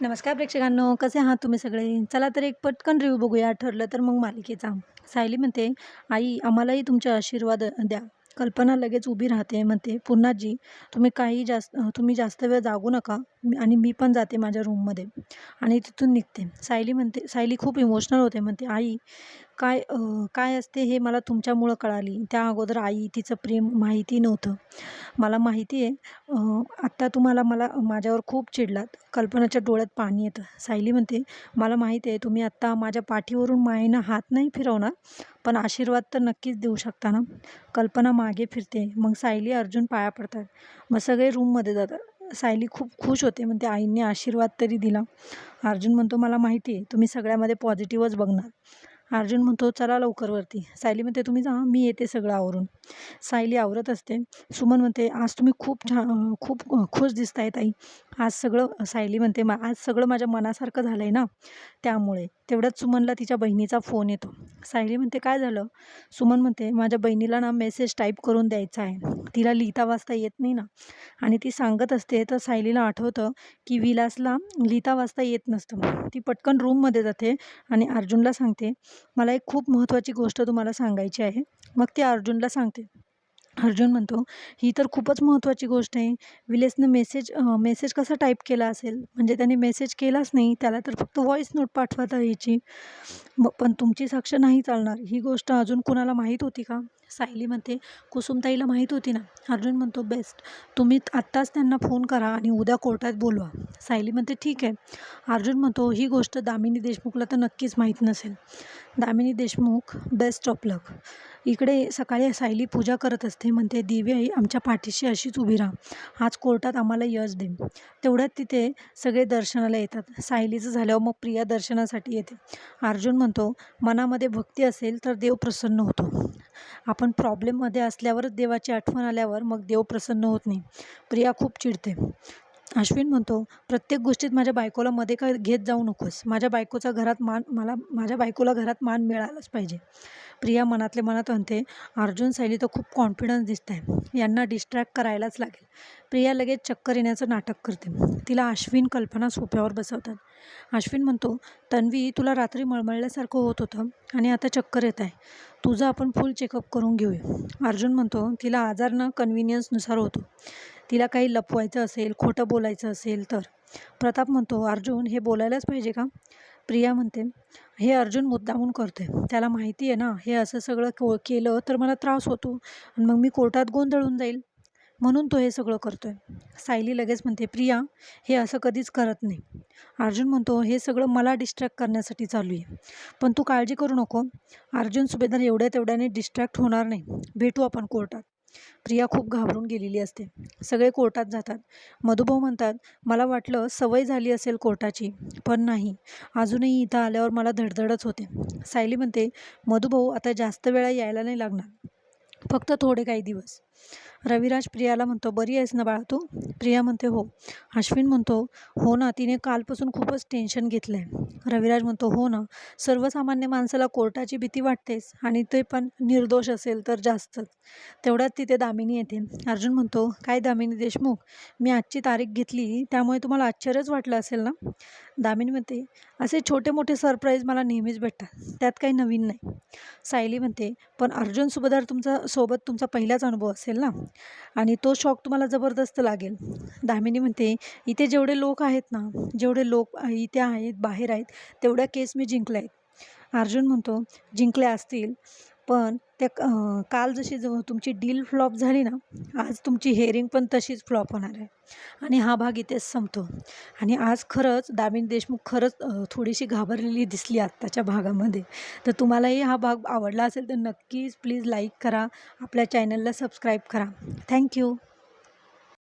नमस्कार प्रेक्षकांनो कसे आहात तुम्ही सगळे? चला तर एक पटकन रिव्ह्यू बघूया. ठरलं तर मग मालिकेचा. सायली म्हणते आई आम्हालाही तुमचे आशीर्वाद द्या. कल्पना लगेच उभी राहते म्हणते. पुन्हा जी तुम्ही काही जास्त तुम्ही जास्त वेळ जागू नका. आणि मी पण जाते माझ्या रूममध्ये आणि तिथून निघते. सायली म्हणते सायली खूप इमोशनल होते म्हणते. आई काय काय असते हे मला तुमच्यामुळं कळाली. त्या अगोदर आई तिचं प्रेम माहिती नव्हतं. मला माहिती आहे आत्ता तुम्हाला मला माझ्यावर खूप चिडलात. कल्पनाच्या डोळ्यात पाणी येतं. सायली म्हणते मला माहिती आहे तुम्ही आत्ता माझ्या पाठीवरून मायेनं हात नाही फिरवणार पण आशीर्वाद तर नक्कीच देऊ शकता ना? कल्पना मागे फिरते. मग सायली अर्जुन पाया पडतात. मग सगळे रूममध्ये जातात. सायली खूप खुश होते. म्हणते आईने आशीर्वाद तरी दिला. अर्जुन म्हणतो मला माहिती आहे तुम्ही सगळ्यामध्ये पॉझिटिव्हच बघणार. अर्जुन म्हणतो चला लवकर वरती. सायली म्हणते तुम्ही जा मी येते सगळं आवरून. सायली आवरत असते. सुमन म्हणते आज तुम्ही खूप छान खूप खुश दिसत दिसताय ताई. आज सगळं सायली म्हणते मा आज सगळं माझ्या मनासारखं झालं आहे ना? त्यामुळे तेवढ्याच सुमनला तिच्या बहिणीचा फोन येतो. सायली म्हणते काय झालं? सुमन म्हणते माझ्या बहिणीला ना मेसेज टाईप करून द्यायचा आहे. तिला लिहिता वाचता येत नाही ना? आणि ती सांगत असते तर सायलीला आठवतं की विलासला लिहिता वाचता येत नसतं. ती पटकन रूममध्ये जाते आणि अर्जुनला सांगते मला एक खूप महत्त्वाची गोष्ट तुम्हाला सांगायची आहे. मग ती अर्जुनला सांगते. अर्जुन म्हणतो ही तर खूपच महत्त्वाची गोष्ट आहे. विलेसनं मेसेज मेसेज कसा टाईप केला असेल? म्हणजे त्याने मेसेज केलाच नाही. त्याला तर फक्त व्हॉईस नोट पाठवता यायची. मग पण तुमची साक्ष नाही चालणार. ही गोष्ट अजून कुणाला माहीत होती का? सायली म्हणते कुसुमताईला माहीत होती ना. अर्जुन म्हणतो बेस्ट. तुम्ही आत्ताच त्यांना फोन करा आणि उद्या कोर्टात बोलवा. सायली म्हणते ठीक आहे. अर्जुन म्हणतो ही गोष्ट दामिनी देशमुखला तर नक्कीच माहीत नसेल. Damini Deshmukh best of luck इकडे सकाळी सायली पूजा करत असते म्हणते दिव्य आई आमच्या पाठीशी अशीच उभी राहा. आज कोर्टात आम्हाला यश दे. तेवढ्यात तिथे सगळे दर्शनाला येतात. सायलीचं झाल्यावर मग प्रिया दर्शनासाठी येते. अर्जुन म्हणतो मनामध्ये भक्ती असेल तर देव प्रसन्न होतो. आपण प्रॉब्लेममध्ये असल्यावरच देवाची आठवण आल्यावर मग देव प्रसन्न होत नाही. प्रिया खूप चिडते. अश्विन म्हणतो प्रत्येक गोष्टीत माझ्या बायकोला मध्ये काय घेत जाऊ नकोस. माझ्या बायकोचा घरात मान मला माझ्या बायकोला घरात मान मिळालाच पाहिजे. प्रिया मनातले मनात म्हणते अर्जुन सायली तर खूप कॉन्फिडन्स दिसत आहे यांना डिस्ट्रॅक्ट करायलाच लागेल. प्रिया लगेच चक्कर येण्याचं नाटक करते. तिला अश्विन कल्पना सोप्यावर बसवतात. अश्विन म्हणतो तन्वी तुला रात्री मळमळल्यासारखं होत होतं आणि आता चक्कर येत आहे. तुझं आपण फुल चेकअप करून घेऊया. अर्जुन म्हणतो तिला आजार न कन्व्हिनियन्सनुसार होतो. तिला काही लपवायचं असेल खोटं बोलायचं असेल तर. प्रताप म्हणतो अर्जुन हे बोलायलाच पाहिजे का? प्रिया म्हणते हे अर्जुन मुद्दामून करते त्याला माहिती आहे ना हे असं सगळं को केलं तर मला त्रास होतो आणि मग मी कोर्टात गोंधळून जाईल. म्हणून तो हे सगळं करतो आहे सायली लगेच म्हणते प्रिया हे असं कधीच करत नाही. अर्जुन म्हणतो हे सगळं मला डिस्ट्रॅक्ट करण्यासाठी चालू आहे. पण तू काळजी करू नको. अर्जुन सुभेदार एवढ्या तेवढ्याने डिस्ट्रॅक्ट होणार नाही. भेटू आपण कोर्टात. प्रिया खूप घाबरून गेलेली असते. सगळे कोर्टात जातात. मधुभाऊ म्हणतात मला वाटलं सवय झाली असेल कोर्टाची पण नाही. अजूनही इथं आल्यावर मला धडधडच होते. सायली म्हणते मधुभाऊ आता जास्त वेळा यायला नाही लागणार. फक्त थोडे काही दिवस. रविराज प्रियाला म्हणतो बरी आहेस ना बाळा तू? प्रिया म्हणते हो. अश्विन म्हणतो हो ना तिने कालपासून खूपच टेन्शन घेतलं आहे रविराज म्हणतो हो ना सर्वसामान्य माणसाला कोर्टाची भीती वाटतेच आणि ते पण निर्दोष असेल तर जास्तच. तेवढ्यात तिथे दामिनी येते. अर्जुन म्हणतो काय दामिनी देशमुख मी आजची तारीख घेतली त्यामुळे तुम्हाला आश्चर्यच वाटलं असेल ना? दामिनी म्हणते असे छोटे मोठे सरप्राईज मला नेहमीच भेटतात त्यात काही नवीन नाही. सायली म्हणते पण अर्जुन सुभेदार तुमचा सोबत तुमचा पहिलाच अनुभव असेल. ना? आणि तो शॉक तुम्हाला जबरदस्त लागेल. दामिनी म्हणते इथे जेवढे लोक आहेत ना जेवढे लोक इथे आहेत बाहेर आहेत तेवढ्या केस मी जिंकल्या आहेत. अर्जुन म्हणतो जिंकल्या असतील. पण त्या काल जशी ज तुमची डील फ्लॉप झाली ना आज तुमची हेअरिंग पण तशीच फ्लॉप होणार आहे. आणि हा भाग इथेच संपतो. आणि आज खरंच दामिनी देशमुख खरंच थोडीशी घाबरलेली दिसली आत्ताच्या भागामध्ये. तर तुम्हालाही हा भाग आवडला असेल तर नक्कीच प्लीज लाईक करा आपल्या चॅनलला सबस्क्राईब करा. थँक्यू